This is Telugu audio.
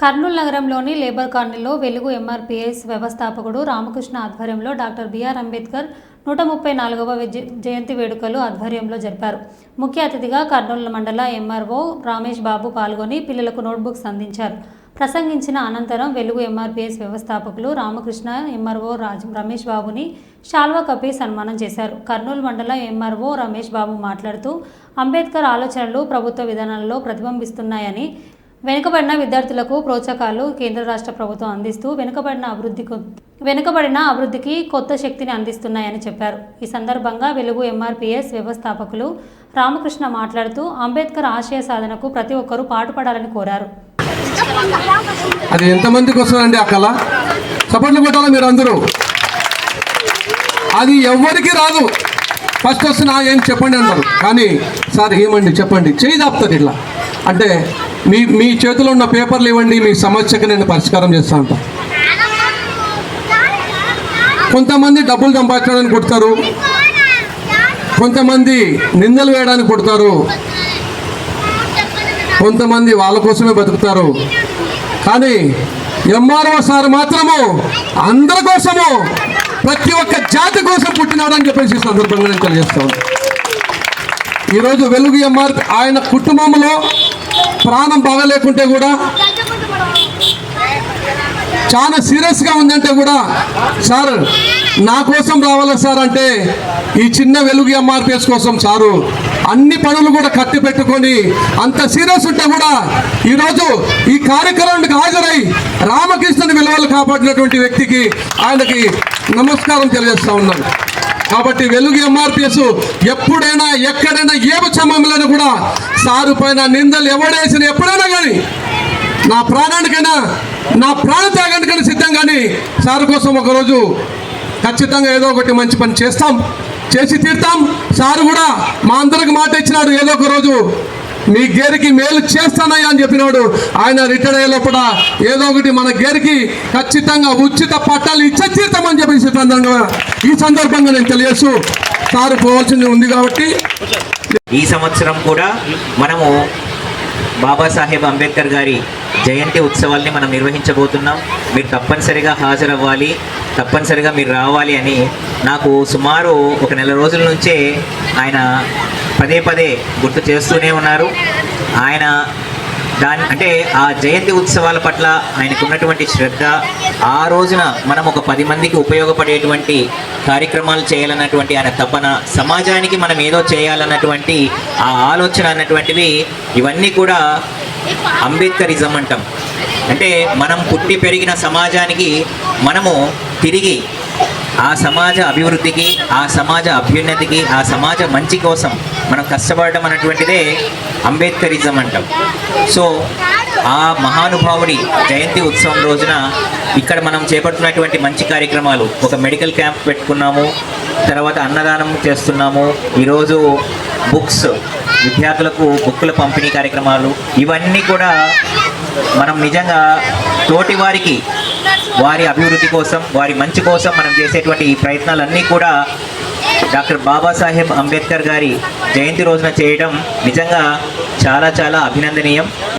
కర్నూలు నగరంలోని లేబర్ కాలనీలో వెలుగు ఎంఆర్పీఎస్ వ్యవస్థాపకుడు రామకృష్ణ ఆధ్వర్యంలో డాక్టర్ బిఆర్ అంబేద్కర్ నూట ముప్పై నాలుగవ జయంతి వేడుకలు ఆధ్వర్యంలో జరిపారు. ముఖ్య అతిథిగా కర్నూలు మండల ఎంఆర్ఓ రామేష్ బాబు పాల్గొని పిల్లలకు నోట్బుక్స్ అందించారు. ప్రసంగించిన అనంతరం వెలుగు ఎంఆర్పీఎస్ వ్యవస్థాపకులు రామకృష్ణ ఎంఆర్ఓ రాజ్ రమేష్ బాబుని శాల్వా కప్పి సన్మానం చేశారు. కర్నూలు మండల ఎంఆర్ఓ రమేష్ బాబు మాట్లాడుతూ అంబేద్కర్ ఆలోచనలు ప్రభుత్వ విధానాలలో ప్రతిబింబిస్తున్నాయని వెనుకబడిన విద్యార్థులకు ప్రోత్సాహకాలు కేంద్ర రాష్ట్ర ప్రభుత్వం అందిస్తూ వెనుకబడిన అభివృద్ధికి వెనుకబడిన అభివృద్ధికి కొత్త శక్తిని అందిస్తున్నాయని చెప్పారు. ఈ సందర్భంగా వెలుగు ఎంఆర్పిఎస్ వ్యవస్థాపకులు రామకృష్ణ మాట్లాడుతూ అంబేద్కర్ ఆశయ సాధనకు ప్రతి ఒక్కరూ పాటుపడాలని కోరారు. అది ఎంతమందికి వస్తుందండి ఆ కళ? చప్పట్లు కొట్టాలి మీరు అందరూ అది ఎవరికి రాదు. ఫస్ట్ వస్తున్నా ఏం చెప్పండి అన్నారు. కానీ సార్ ఏమండి చెప్పండి. చేయి దాపుతుంది ఇట్లా. అంటే మీ మీ చేతిలో ఉన్న పేపర్లు ఇవ్వండి మీ సమస్యకి నేను పరిష్కారం చేస్తా ఉంటా కొంతమంది డబ్బులు సంపాదించడానికి కొడతారు. కొంతమంది నిందలు వేయడానికి కొడతారు. కొంతమంది వాళ్ళ కోసమే బతుకుతారు. కానీ ఎంఆర్ఓ సార్ మాత్రము అందరి కోసము ప్రతి ఒక్క జాతి కోసం పుట్టినాడని చెప్పేసి సందర్భంగా నేను తెలియజేస్తాను ఈరోజు వెలుగు ఎంఆర్ ఆయన కుటుంబంలో ప్రాణం బాగలేకుంటే కూడా చాలా సీరియస్గా ఉందంటే కూడా సార్ నా కోసం రావాలా సార్ అంటే ఈ చిన్న వెలుగు ఎంఆర్పిఎస్ కోసం సారు. అన్ని పనులు కూడా కట్టి పెట్టుకొని అంత సీరియస్ ఉంటే కూడా ఈరోజు ఈ కార్యక్రమానికి హాజరై రామకృష్ణని విలువలు కాపాడినటువంటి వ్యక్తికి ఆయనకి నమస్కారం తెలియజేస్తా ఉన్నాను. కాబట్టి వెలుగు ఎంఆర్పిఎస్ ఎప్పుడైనా ఎక్కడైనా ఏ సమయంలో కూడా సారు పైన నిందలు ఎవడేసిన ఎప్పుడైనా కానీ నా ప్రాణానికైనా నా ప్రాణ త్యాగానికైనా సిద్ధం కానీ సారు కోసం ఒకరోజు ఖచ్చితంగా ఏదో ఒకటి మంచి పని చేస్తాం చేసి తీర్తాం. సారు కూడా మా అందరికి మాట ఇచ్చినాడు. ఏదో ఒక రోజు మీ గేరికి మేలు చేస్తానయ్యా అని చెప్పినాడు. ఆయన రిటైర్ అయ్యే లోపల ఏదో ఒకటి మన గేరికి ఖచ్చితంగా ఉచిత పట్టాలు ఇచ్చే తీరుతామని ఈ సందర్భంగా ఈ సందర్భంగా నేను తెలియజేస్తూ సార్ పోవాల్సింది ఉంది కాబట్టి ఈ సంవత్సరం కూడా మనము బాబాసాహెబ్ అంబేద్కర్ గారి జయంతి ఉత్సవాల్ని మనం నిర్వహించబోతున్నాం. మీరు తప్పనిసరిగా హాజరవ్వాలి తప్పనిసరిగా మీరు రావాలి అని నాకు సుమారు ఒక నెల రోజుల నుంచే ఆయన పదే పదే గుర్తు చేస్తూనే ఉన్నారు. ఆయన దాని అంటే ఆ జయంతి ఉత్సవాల పట్ల ఆయనకు ఉన్నటువంటి శ్రద్ధ ఆ రోజున మనం ఒక పది మందికి ఉపయోగపడేటువంటి కార్యక్రమాలు చేయాలన్నటువంటి ఆయన తపన సమాజానికి మనం ఏదో చేయాలన్నటువంటి ఆ ఆలోచన అన్నటువంటివి ఇవన్నీ కూడా అంబేద్కరిజం అంటాం. అంటే మనం పుట్టి పెరిగిన సమాజానికి మనము తిరిగి ఆ సమాజ అభివృద్ధికి ఆ సమాజ అభ్యున్నతికి ఆ సమాజ మంచి కోసం మనం కష్టపడటం అనేటువంటిదే అంబేద్కరిజం అంటాం. సో ఆ మహానుభావుడి జయంతి ఉత్సవం రోజున ఇక్కడ మనం చేపడుతున్నటువంటి మంచి కార్యక్రమాలు ఒక మెడికల్ క్యాంప్ పెట్టుకున్నాము తర్వాత అన్నదానం చేస్తున్నాము ఈరోజు బుక్స్ విద్యార్థులకు బుక్కుల పంపిణీ కార్యక్రమాలు ఇవన్నీ కూడా మనం నిజంగా తోటి వారికి వారి అభివృద్ధి కోసం వారి మంచి కోసం మనం చేసేటువంటి ఈ ప్రయత్నాలన్నీ కూడా డాక్టర్ బాబాసాహెబ్ అంబేద్కర్ గారి జయంతి రోజున చేయడం నిజంగా చాలా చాలా అభినందనీయం.